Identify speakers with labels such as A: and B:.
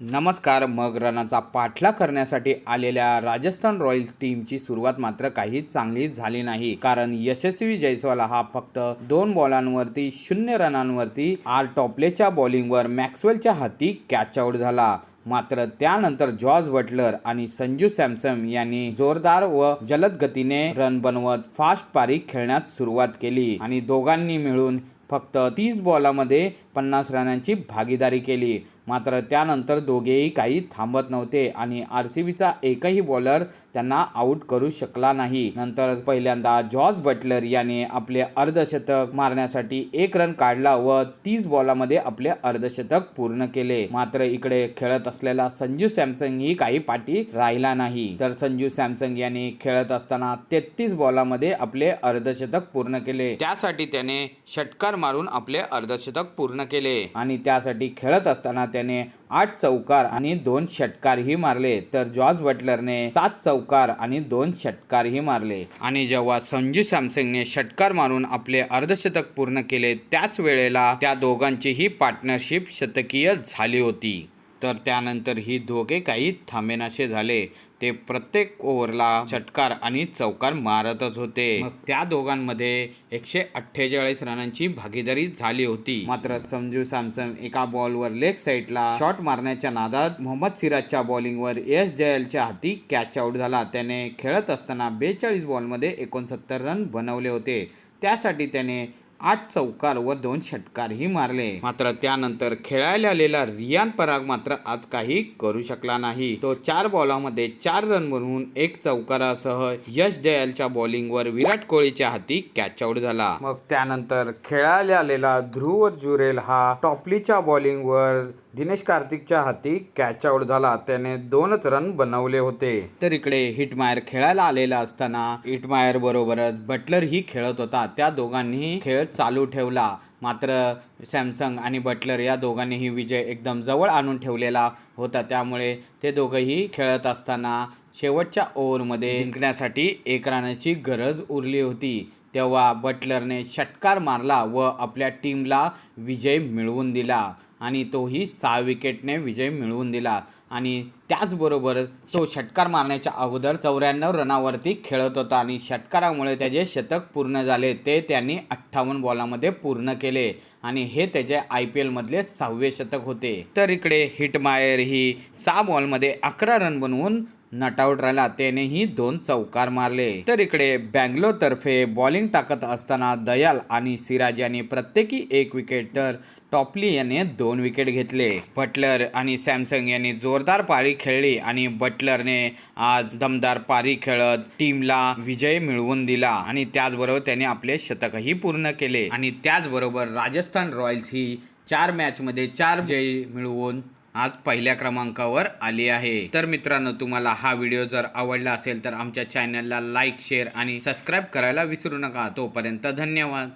A: नमस्कार मग रनाचा पाठलाग करण्यासाठी आलेल्या राजस्थान रॉयल टीमची सुरुवात मात्र काही चांगली झाली नाही. कारण यशस्वी जयस्वाल हा फक्त दोन बॉलांवरती शून्य रनांवरती आर टॉपलेच्या बॉलिंगवर मॅक्सवेलच्या हाती कॅच आउट झाला. मात्र त्यानंतर जॉर्ज बटलर आणि संजू सॅमसम यांनी जोरदार व जलद गतीने रन बनवत फास्ट पारी खेळण्यास सुरुवात केली आणि दोघांनी मिळून फक्त तीस बॉलामध्ये पन्नास रनांची भागीदारी केली. मात्र त्यानंतर दोघेही काही थांबत नव्हते आणि आर सी बीचा एकही बॉलर त्यांना आऊट करू शकला नाही. नंतर पहिल्यांदा जॉर्ज बटलर याने आपले अर्धशतक मारण्यासाठी एक रन काढला व तीस बॉलामध्ये आपले अर्धशतक पूर्ण केले. मात्र इकडे खेळत असलेला संजू सॅमसंग ही काही पाठी राहिला नाही. तर संजू सॅमसंग याने खेळत असताना तेहतीस बॉलामध्ये आपले अर्धशतक पूर्ण केले. त्यासाठी त्याने षटकार मारून आपले अर्धशतक पूर्ण केले. आणि त्यासाठी खेळत असताना त्याने आठ चौकार आणि दोन षटकारही मारले. तर जॉर्ज बटलरने सात चौकार आणि दोन षटकारही मारले. आणि जेव्हा संजू सॅमसंगने षटकार मारून आपले अर्धशतक पूर्ण केले त्याच वेळेला त्या दोघांचीही पार्टनरशिप शतकीय झाली होती. तर त्यानंतर ही दोघे काही थांबेनाशे झाले. ते प्रत्येक ओव्हरला षटकार आणि चौकार मारतच होते. मग त्या दोघांमध्ये एकशे अठ्ठेचाळीस रनांची भागीदारी झाली होती. मात्र संजू सॅमसन एका बॉलवर लेग साईडला शॉट मारण्याच्या नादात मोहम्मद सिराजच्या बॉलिंगवर एस जयलच्या हाती कॅच आउट झाला. त्याने खेळत असताना बेचाळीस बॉलमध्ये एकोणसत्तर रन बनवले होते. त्यासाठी त्याने आठ चौकार व दोन षटकारही मारले. मात्र त्यानंतर खेळायला आलेला रियान पराग मात्र आज काही करू शकला नाही. तो चार बॉलामध्ये चार रन बनवून एक चौकारासह यश दयालच्या बॉलिंगवर विराट कोहलीच्या हाती कॅच आउट झाला. मग त्यानंतर खेळायला आलेला ध्रुव जुरेल हा टॉपलीच्या बॉलिंगवर दिनेश कार्तिकच्या हाती कॅच आउट झाला. त्याने दोनच रन बनवले होते. तर इकडे हिटमायर खेळायला आलेला असताना हिटमायर बरोबरच बटलर ही खेळत होता. त्या दोघांनीही खेळ चालू ठेवला. मात्र सॅमसंग आणि बटलर या दोघांनीही विजय एकदम जवळ आणून ठेवलेला होता. त्यामुळे ते दोघंही खेळत असताना शेवटच्या ओव्हरमध्ये जिंकण्यासाठी एक रनाची गरज उरली होती. तेव्हा बटलरने षटकार मारला व आपल्या टीमला विजय मिळवून दिला. आणि तोही सहा विकेटने विजय मिळवून दिला. आणि त्याचबरोबर तो षटकार मारण्याच्या अगोदर चौऱ्याण्णव रनावरती खेळत होता आणि षटकारामुळे त्याचे शतक पूर्ण झाले. ते त्यांनी अठ्ठावन्न बॉलामध्ये पूर्ण केले आणि हे त्याचे आय पी एलमधले सहावे शतक होते. तर इकडे हिटमायर ही सहा बॉलमध्ये अकरा रन बनवून नट राहिला त्यानेही दोन चौकार मारले. तर इकडे बँगलोर तर्फे बॉलिंग टाकत असताना दयाल आणि सिराज यांनी प्रत्येकी एक विकेट तर टॉपली याने दोन विकेट घेतले. बटलर आणि सॅमसंग यांनी जोरदार पारी खेळली आणि बटलरने आज दमदार पारी खेळत टीमला विजय मिळवून दिला आणि त्याचबरोबर त्याने आपले शतकही पूर्ण केले. आणि त्याचबरोबर राजस्थान रॉयल्स ही चार मॅचमध्ये चार जय मिळवून आज पहिल्या क्रमांकावर आली आहे. तर मित्रांनो तुम्हाला हा व्हिडिओ जर आवडला असेल तर आमच्या चॅनलला लाईक शेअर आणि सबस्क्राईब करायला विसरू नका. तोपर्यंत धन्यवाद.